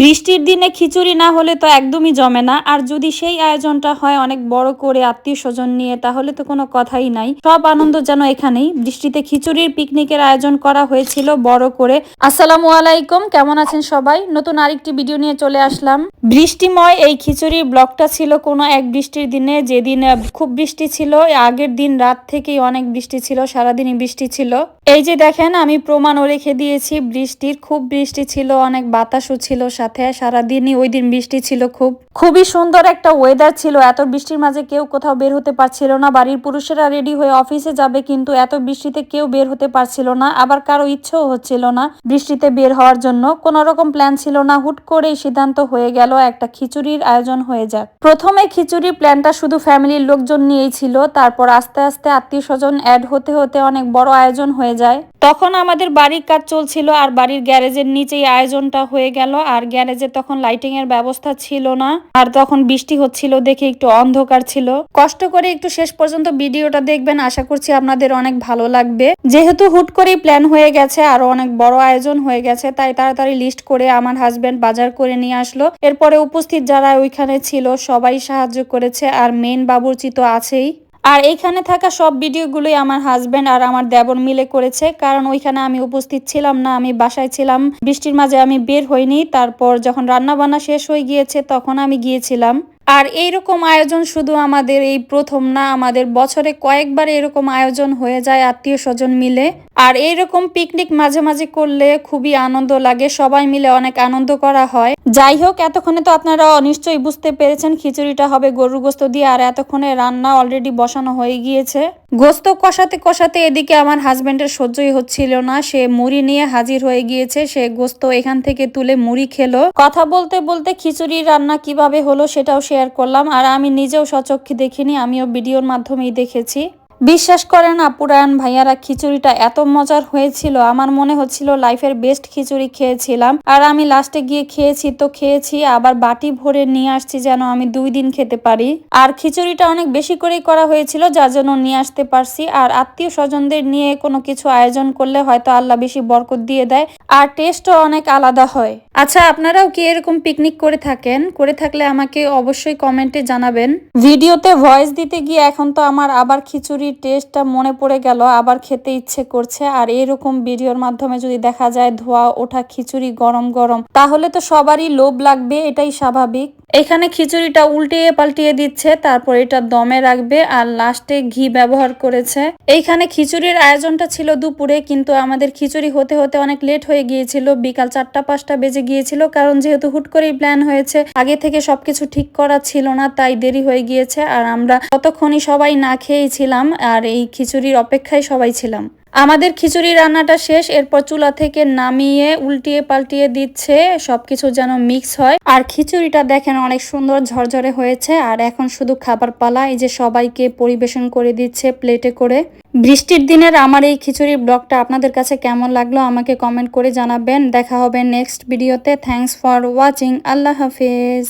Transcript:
বৃষ্টির দিনে খিচুড়ি না হলে তো একদমই জমে না। আর যদি সেই আয়োজনটা হয় অনেক বড় করে আত্মীয় স্বজন নিয়ে, তাহলে তো কোনো কথাই নাই। সব আনন্দ যেন এখানেই। বৃষ্টিতে খিচুড়ির পিকনিকের আয়োজন করা হয়েছিল বড় করে। আসসালামু আলাইকুম, কেমন আছেন সবাই? নতুন আরেকটি ভিডিও নিয়ে চলে আসলাম। বৃষ্টিময় এই খিচুড়ির ব্লকটা ছিল কোনো এক বৃষ্টির দিনে। যেদিন খুব বৃষ্টি ছিল, আগের দিন রাত থেকেই অনেক বৃষ্টি ছিল, সারাদিনই বৃষ্টি ছিল। এই যে দেখেন, আমি প্রমাণও রেখে দিয়েছি, বৃষ্টির খুব বৃষ্টি ছিল, অনেক বাতাসও ছিল সাথে সারাদিনই ওই দিন বৃষ্টি ছিল খুব। খুবই সুন্দর একটা ওয়েদার ছিল। এত বৃষ্টির মাঝে কেউ কোথাও বের হতে পারছিল না। বাড়ির পুরুষেরা রেডি হয়ে অফিসে যাবে কিন্তু এত বৃষ্টিতে কেউ বের হতে পারছিল না। আবার কারও ইচ্ছেও হচ্ছিল না বৃষ্টিতে বের হওয়ার জন্য। কোন রকম প্ল্যান ছিল না। হুট করেই সিদ্ধান্ত হয়ে গেল একটা খিচুড়ির আয়োজন হয়ে যাক। প্রথমে খিচুড়ির প্ল্যানটা শুধু ফ্যামিলির লোকজন নিয়েই ছিল। তারপর আস্তে আস্তে আত্মীয় স্বজন অ্যাড হতে হতে অনেক বড় আয়োজন হয়ে যায়। তখন আমাদের বাড়ির কাজ চলছিল আর বাড়ির গ্যারেজের নিচেই আয়োজনটা হয়ে গেল। আর গ্যারেজে তখন লাইটিং এর ব্যবস্থা ছিল না, আর তখন বৃষ্টি হচ্ছিল দেখে একটু অন্ধকার ছিল। কষ্ট করে একটু শেষ পর্যন্ত ভিডিওটা দেখবেন, আশা করছি আপনাদের অনেক ভালো লাগবে। যেহেতু হুট করেই প্ল্যান হয়ে গেছে, আর অনেক বড় আয়োজন হয়ে গেছে, তাই তাড়াতাড়ি লিস্ট করে আমার হাজবেন্ড বাজার করে নিয়ে আসলো। এরপরে উপস্থিত যারা ওইখানে ছিল, সবাই সাহায্য করেছে, আর মেন বাবুর্চি তো আছেই। আর এইখানে থাকা সব ভিডিওগুলোই আমার হাজব্যান্ড আর আমার দেবর মিলে করেছে। কারণ ওইখানে আমি উপস্থিত ছিলাম না, আমি বাসায় ছিলাম। বৃষ্টির মাঝে আমি বের হইনি, তারপর যখন রান্না বান্না শেষ হয়ে গিয়েছে, তখন আমি গিয়েছিলাম। আর এইরকম আয়োজন শুধু আমাদের এই প্রথম না, আমাদের বছরে কয়েকবার এরকম আয়োজন হয়ে যায় আত্মীয় স্বজন মিলে। আর এইরকম পিকনিক মাঝে মাঝে করলে খুবই আনন্দ লাগে, সবাই মিলে অনেক আনন্দ করা হয়। যাই হোক, এতক্ষণে তো আপনারা নিশ্চয়ই বুঝতে পেরেছেন, খিচুড়িটা হবে গরুর গোস্ত দিয়ে, আর এতক্ষণে রান্না অলরেডি বসানো হয়ে গিয়েছে। গোস্ত কষাতে কষাতে এদিকে আমার হাজবেন্ডের সহ্যই হচ্ছিল না, সে মুড়ি নিয়ে হাজির হয়ে গিয়েছে, সে গোস্ত এখান থেকে তুলে মুড়ি খেলো। কথা বলতে বলতে খিচুড়ির রান্না কীভাবে হলো সেটাও শেয়ার করলাম আর আমি নিজেও সচক্ষে দেখিনি আমিও ভিডিওর মাধ্যমেই দেখেছি। বিশ্বাস করেন আপুরায়ন ভাইয়ারা খিচুড়িটা এত মজার হয়েছিল। আমার মনে হচ্ছিল লাইফের বেস্ট খিচুড়ি খেয়েছিলাম। আর আমি লাস্টে গিয়ে খেয়েছি, তো খেয়েছি, আবার বাটি ভরে নিয়ে আসছি যেন আমি দুই দিন খেতে পারি। আর খিচুড়িটা অনেক বেশি করেই করা হয়েছিল, যার জন্য নিয়ে আসতে পারছি। আর আত্মীয় স্বজনদের নিয়ে কোনো কিছু আয়োজন করলে হয়তো আল্লাহ বেশি বরকত দিয়ে দেয়। আর টেস্টও অনেক আলাদা হয়। আচ্ছা আপনারাও কি এরকম পিকনিক করে থাকেন? করে থাকলে আমাকে অবশ্যই কমেন্টে জানাবেন। ভিডিওতে ভয়েস দিতে গিয়ে এখন তো আমার আবার খিচুড়ির টেস্টটা মনে পড়ে গেল, আবার খেতে ইচ্ছে করছে। আর এরকম ভিডিওর মাধ্যমে যদি দেখা যায় ধোয়া, ওঠা খিচুড়ি গরম গরম, তাহলে তো সবারই লোভ লাগবে, এটাই স্বাভাবিক। এখানে খিচুড়িটা উল্টিয়ে পাল্টিয়ে দিচ্ছে, তারপর এটা দমে রাখবে আর লাস্টে ঘি ব্যবহার করেছে। এইখানে খিচুড়ির আয়োজনটা ছিল দুপুরে, কিন্তু আমাদের খিচুড়ি হতে হতে অনেক লেট হয়ে গিয়েছিল, বিকাল চারটা পাঁচটা বেজে গিয়েছিল, কারণ যেহেতু হুট করেই প্ল্যান হয়েছে, আগে থেকে সবকিছু ঠিক করা ছিল না, তাই দেরি হয়ে গিয়েছে, আর আমরা ততক্ষণই সবাই না খেয়েই ছিলাম, আর এই খিচুড়ির অপেক্ষায় সবাই ছিলাম। আমাদের খিচুড়ি রান্নাটা শেষ, এরপর চুলা থেকে নামিয়ে উল্টিয়ে পাল্টিয়ে দিচ্ছে, সবকিছু যেন মিক্স হয়। আর খিচুড়িটা দেখেন অনেক সুন্দর ঝরঝরে হয়েছে, আর এখন শুধু খাবার পালা, এই যে সবাইকে পরিবেশন করে দিচ্ছে প্লেটে করে। বৃষ্টির দিনের আমার এই খিচুড়ির ব্লগটা আপনাদের কাছে কেমন লাগল আমাকে কমেন্ট করে জানাবেন। দেখা হবে নেক্সট ভিডিওতে। থ্যাংকস ফর ওয়াচিং আল্লাহ হাফিজ।